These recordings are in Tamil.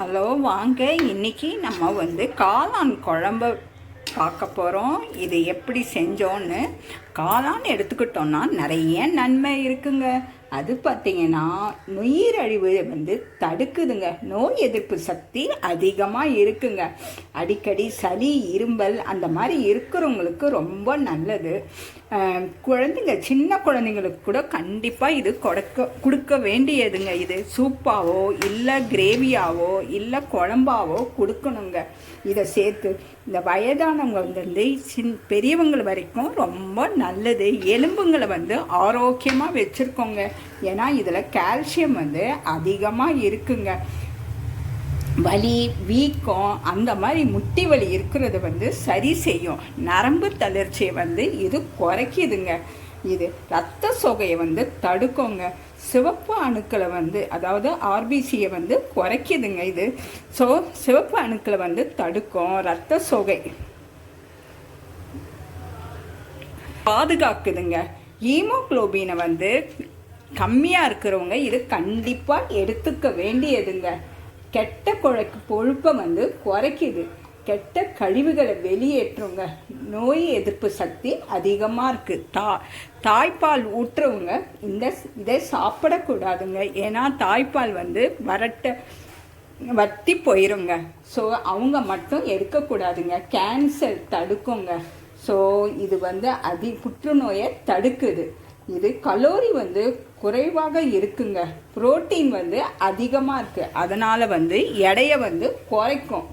ஹலோ வாங்க. இன்னைக்கு நம்ம வந்து காளான் குழம்பு பார்க்க போகிறோம் இது எப்படி செஞ்சோன்னு காளான் எடுத்துக்கிட்டோன்னா நிறைய நன்மை இருக்குங்க. அது பார்த்தீங்கன்னா நுயிரழிவு வந்து தடுக்குதுங்க. நோய் எதிர்ப்பு சக்தி அதிகமாக இருக்குங்க. அடிக்கடி சளி இரும்பல் அந்த மாதிரி இருக்கிறவங்களுக்கு ரொம்ப நல்லது. குழந்தைங்க சின்ன குழந்தைங்களுக்கு கூட கண்டிப்பாக இது கொடுக்க கொடுக்க வேண்டியதுங்க. இது சூப்பாவோ இல்லை கிரேவியாவோ இல்லை குழம்பாவோ கொடுக்கணுங்க. இதை சேர்த்து இந்த வயதானவங்க வந்து சின் பெரியவங்க வரைக்கும் ரொம்ப நல்லது. எலும்புங்களை வந்து ஆரோக்கியமாக வச்சுருக்கோங்க. ஏன்னா இதில் கால்சியம் வந்து அதிகமாக இருக்குங்க. வலி வீக்கம் அந்த மாதிரி முட்டி வலி இருக்கிறது வந்து சரி செய்யும். நரம்பு தளர்ச்சியை வந்து இது குறைக்குதுங்க. இது ரத்த சோகையை வந்து தடுக்குங்க. சிவப்பு அணுக்களை வந்து அதாவது ஆர்பிசியை வந்து குறைக்குதுங்க இது. ஸோ சிவப்பு அணுக்களை வந்து தடுக்கும். ரத்த சோகை பாதுகாக்குதுங்க. ஹீமோக்ளோபினை வந்து கம்மியாக இருக்கிறவங்க இது கண்டிப்பாக எடுத்துக்க வேண்டியதுங்க. கெட்ட குழைக்கு கொழுப்பை வந்து குறைக்குது. கெட்ட கழிவுகளை வெளியேற்றுங்க. நோய் எதிர்ப்பு சக்தி அதிகமாக இருக்குது தா தாய்ப்பால் ஊற்றுறவங்க இந்த இதை சாப்பிடக்கூடாதுங்க. ஏன்னா தாய்ப்பால் வந்து வரட்ட வத்தி போயிருங்க. ஸோ அவங்க மட்டும் எடுக்கக்கூடாதுங்க. கேன்சர் தடுக்குங்க. ஸோ இது வந்து அதி புற்றுநோயை தடுக்குது. இது கலோரி வந்து குறைவாக இருக்குங்க. புரோட்டீன் வந்து அதிகமாக இருக்குது அதனால் வந்து எடையை வந்து குறைக்கும்.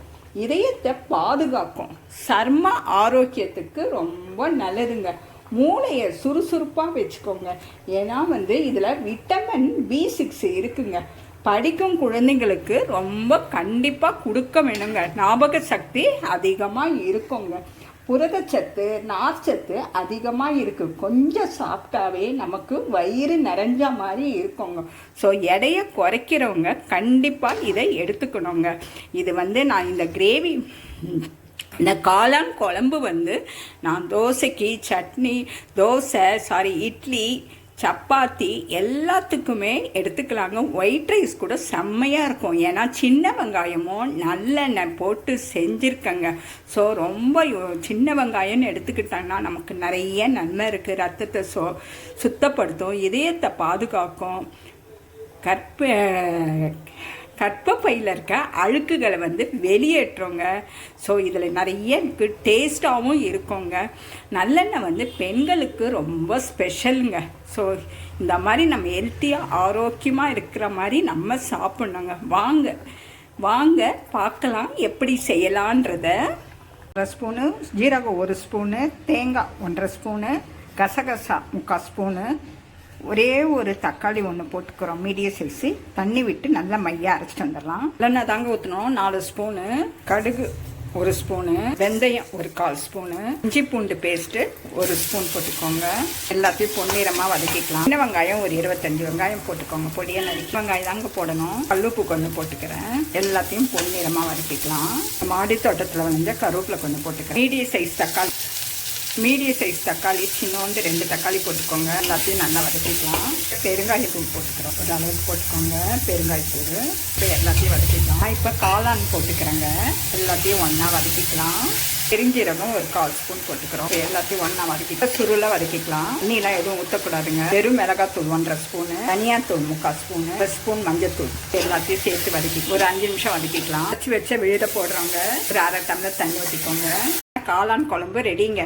இதயத்தை பாதுகாக்கும். சர்ம ஆரோக்கியத்துக்கு ரொம்ப நல்லதுங்க. மூளையை சுறுசுறுப்பாக வச்சுக்கோங்க. ஏன்னா வந்து இதில் விட்டமின் பி சிக்ஸ் இருக்குங்க. படிக்கும் குழந்தைங்களுக்கு ரொம்ப கண்டிப்பாக கொடுக்க வேணுங்க. ஞாபக சக்தி அதிகமாக இருக்குங்க. புரதச்சத்து நார்ச்சத்து அதிகமாக இருக்குது கொஞ்சம் சாப்பிட்டாவே நமக்கு வயிறு நிறைஞ்ச மாதிரி இருக்குங்க. ஸோ எடையை குறைக்கிறவங்க கண்டிப்பாக இதை எடுத்துக்கணுங்க. இது வந்து நான் இந்த கிரேவி இந்த காளான் குழம்பு வந்து நான் தோசைக்கு சட்னி தோசை சாரி இட்லி சப்பாத்தி எல்லாத்துக்குமே எடுத்துக்கலாங்க. ஒயிட் ரைஸ் கூட செம்மையாக இருக்கும். ஏன்னா சின்ன வெங்காயமும் நல்லெண்ணெய் போட்டு செஞ்சுருக்கங்க. ஸோ ரொம்ப யோ- சின்ன வெங்காயம்னு எடுத்துக்கிட்டாங்கன்னா நமக்கு நிறைய நன்மை இருக்குது ரத்தத்தை சோ சுத்தப்படுத்தும். இதயத்தை பாதுகாக்கும். கற்ப கற்பப்பையில் இருக்க அழுக்குகளை வந்து வெளியேற்றோங்க. ஸோ இதில் நிறைய டேஸ்ட்டாகவும் இருக்குங்க. நல்லெண்ணெய் வந்து பெண்களுக்கு ரொம்ப ஸ்பெஷலுங்க ஸோ இந்த மாதிரி நம்ம ஹெல்த்தியாக ஆரோக்கியமாக இருக்கிற மாதிரி நம்ம சாப்பிட்ணுங்க. வாங்க. வாங்க பார்க்கலாம் எப்படி செய்யலான்றத. ஒன்றரை ஸ்பூனு ஜீரகம் ஒரு ஸ்பூனு தேங்காய் ஒன்றரை ஸ்பூனு கசகசா முக்கால் ஸ்பூனு ஒரே ஒரு தக்காளி ஒன்று போட்டுக்கிறோம் மீடியம் சைஸு தண்ணி விட்டு நல்லா மையாக அரைச்சிட்டு வந்துடலாம். இல்லைன்னா தாங்க ஊற்றணும் நாலு ஸ்பூனு கடுகு ஒரு ஸ்பூனு வெந்தயம் ஒரு கால் ஸ்பூனு இஞ்சி பூண்டு பேஸ்ட்டு ஒரு ஸ்பூன் போட்டுக்கோங்க. எல்லாத்தையும் பொன்னிறமாக வதக்கிக்கலாம். சின்ன வெங்காயம் ஒரு இருபத்தஞ்சு வெங்காயம் போட்டுக்கோங்க. பொடியாக நறுக்கி வெங்காயம் தாங்க போடணும். கல்லுப்பு கொஞ்சம் போட்டுக்கிறேன். எல்லாத்தையும் பொன்னிறமாக வதக்கிக்கலாம். மாடி தோட்டத்தில் வந்து கருவேப்பில் கொஞ்சம் போட்டுக்கிறேன். மீடியம் சைஸ் தக்காளி மீடியம் சைஸ் தக்காளி சின்னோண்டு ரெண்டு தக்காளி போட்டுக்கோங்க. எல்லாத்தையும் நல்லா வதக்கிக்கலாம். பெருங்காயத்தூள் போட்டுக்கிறோம். ஒரு அளவுக்கு போட்டுக்கோங்க. பெருங்காயத்தூள் இப்போ எல்லாத்தையும் வதக்கிக்கலாம். இப்போ காளான் போட்டுக்கிறேங்க. எல்லாத்தையும் ஒன்றா வதக்கிக்கலாம். பெருஞ்சீரகம் ஒரு கால் ஸ்பூன் போட்டுக்கிறோம். இப்போ எல்லாத்தையும் ஒன்றா வதக்கிக்கலாம் சுருளை வதக்கிக்கலாம். தண்ணியெலாம் எதுவும் ஊற்றக்கூடாதுங்க வெறும் மிளகாத்தூள் ஒன்றரை ஸ்பூனு தனியாத்தூள் முக்கால் ஸ்பூனு ஒரு ஸ்பூன் மஞ்சத்தூள். எல்லாத்தையும் சேர்த்து வதக்கி ஒரு அஞ்சு நிமிஷம் வதக்கிக்கலாம். வச்சு வச்ச விழுத போடுறவங்க ஒரு அரை டம்ளர் தண்ணி ஊற்றிக்கோங்க காளான் குழம்பு ரெடிங்க